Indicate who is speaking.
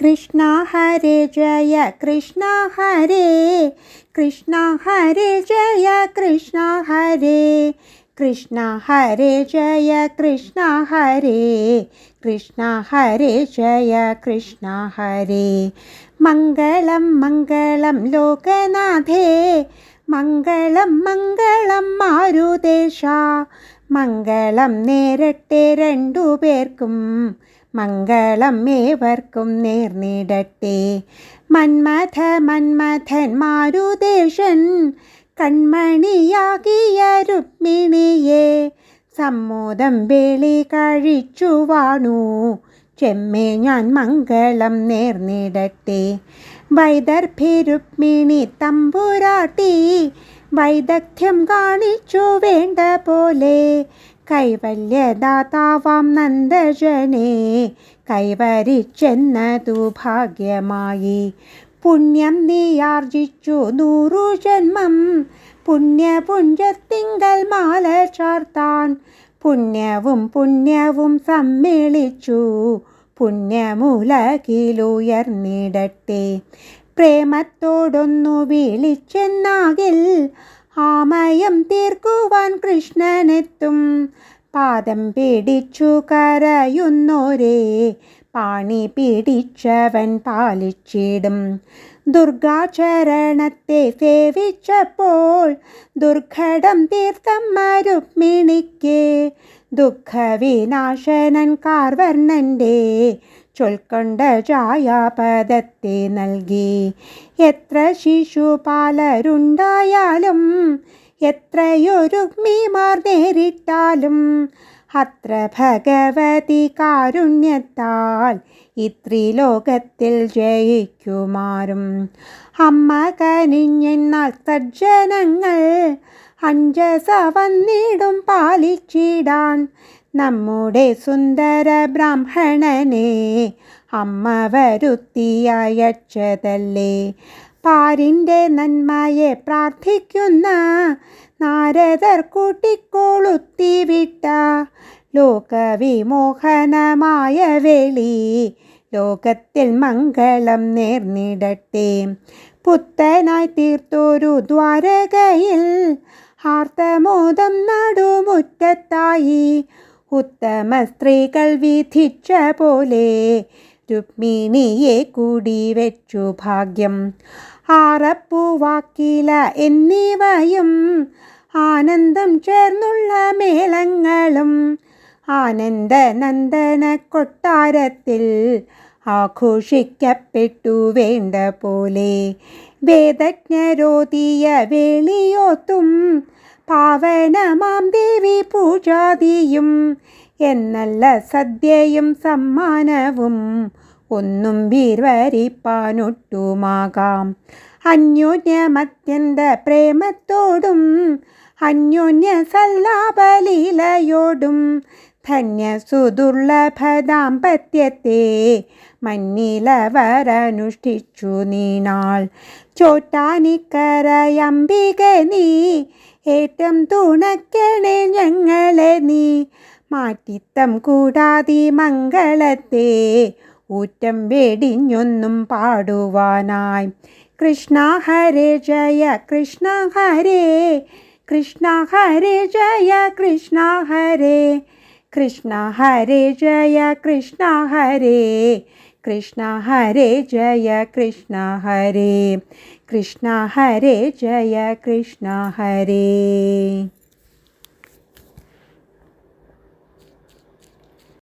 Speaker 1: കൃഷ്ണ ഹരേ ജയ കൃഷ്ണ ഹരേ കൃഷ്ണ ഹരേ ജയ കൃഷ്ണ ഹരേ കൃഷ്ണ ഹരേ ജയ കൃഷ്ണ ഹരേ കൃഷ്ണ ഹരേ ജയ കൃഷ്ണ ഹരേ. മംഗളം മംഗളം ലോകനാഥേ മംഗളം മംഗളം മാരുദേശ മംഗളം നേരട്ടെ രണ്ടു പേർക്കും മംഗളം ഏവർക്കും നേർന്നിടട്ടെ മന്മഥ മന്മഥൻ മാരുദേശൻ കൺമണിയാകിയ രുക്മിണിയെ സമ്മോദം വേളി കഴിച്ചു വാണു ചെമ്മേ ഞാൻ മംഗളം നേർന്നിടട്ടെ വൈദർഭി രുക്മിണി തമ്പുരാട്ടി വൈദഗ്ധ്യം കാണിച്ചു വേണ്ട പോലെ കൈവല്യദാതാവാം നന്ദജനെ കൈവരിച്ചെന്നതു ഭാഗ്യമായി. പുണ്യം നീയാർജിച്ചു നൂറു ജന്മം പുണ്യപുഞ്ചത്തിങ്കൽ മാല ചാർത്താൻ. പുണ്യവും പുണ്യവും സമ്മേളിച്ചു പുണ്യമുലകിലുയർന്നിടട്ടെ. പ്രേമത്തോടൊന്നു വിളിച്ചെന്നാകിൽ ആമയം തീർക്കുവാൻ കൃഷ്ണനെത്തും. പാദം പിടിച്ചു കരയുന്നോരേ പാണി പിടിച്ചവൻ പാലിച്ചിടും. ദുർഗാചരണത്തെ സേവിച്ചപ്പോൾ ദുർഘടം തീർത്ഥം രുക്മിണിക്ക് ദുഃഖവിനാശനൻ കാർവർണന്റെ ചൊൽക്കൊണ്ട ചായാപദത്തെ നൽകി. എത്ര ശിശുപാലരുണ്ടായാലും മീമാർ നേരിട്ടാലും അത്ര ഭഗവതി കാരുണ്യത്താൽ ഇത്രിലോകത്തിൽ ജയിക്കുമാറും. അമ്മ കനിഞ്ഞെന്നാൽ സജ്ജനങ്ങൾ അഞ്ചസ വന്നിടും പാലിച്ചിടാൻ നമ്മുടെ സുന്ദര ബ്രാഹ്മണനെ അമ്മ വരുത്തിയയച്ചതല്ലേ? പാരിന്റെ നന്മയെ പ്രാർത്ഥിക്കുന്ന നാരദർ കൂട്ടിക്കൊളുത്തിവിട്ട ലോകവിമോഹനമായ വേളി. ലോകത്തിൽ മംഗളം നേർന്നിടട്ടെ. പുത്തനായി തീർത്തൊരു ദ്വാരകയിൽ ആർത്തമോദം നടുമുറ്റത്തായി ഉത്തമ സ്ത്രീകൾ വിധിച്ച പോലെ രുക്മിണിയെ കൂടി വെച്ചു ഭാഗ്യം. ആറപ്പുവാക്കില എന്നിവയും ആനന്ദം ചേർന്നുള്ള മേളങ്ങളും ആനന്ദ നന്ദന കൊട്ടാരത്തിൽ ആഘോഷിക്കപ്പെട്ടു വേണ്ട പോലെ. വേദജ്ഞരോതിയ വേളിയോത്തും പാവനമാം ദേവി പൂജാതിയും എന്നല്ല സദ്യയും സമ്മാനവും ഒന്നും വീർവരിപ്പാനൊട്ടുമാകാം അന്യോന്യമത്യന്ത പ്രേമത്തോടും അന്യോന്യ സല്ലാപലീലയോടും ധന്യസുദുർലഭദാമ്പത്യത്തെ മഞ്ഞിലവരനുഷ്ഠിച്ചു നീനാൾ ചോട്ടാനിക്കരയംബിക നീ ഏറ്റം തുണക്കണേ ഞങ്ങളെ നീ. മാറ്റിത്തം കൂടാതി മംഗളത്തെ ഊറ്റം വെടിഞ്ഞൊന്നും പാടുവാനായി. കൃഷ്ണ ഹരേ ജയ കൃഷ്ണ ഹരേ കൃഷ്ണ ഹരേ ജയ കൃഷ്ണ ഹരേ കൃഷ്ണ ഹരേ ജയ കൃഷ്ണ ഹരേ കൃഷ്ണ ഹരേ ജയ കൃഷ്ണ ഹരേ കൃഷ്ണ ഹരേ ജയ കൃഷ്ണ ഹരേ.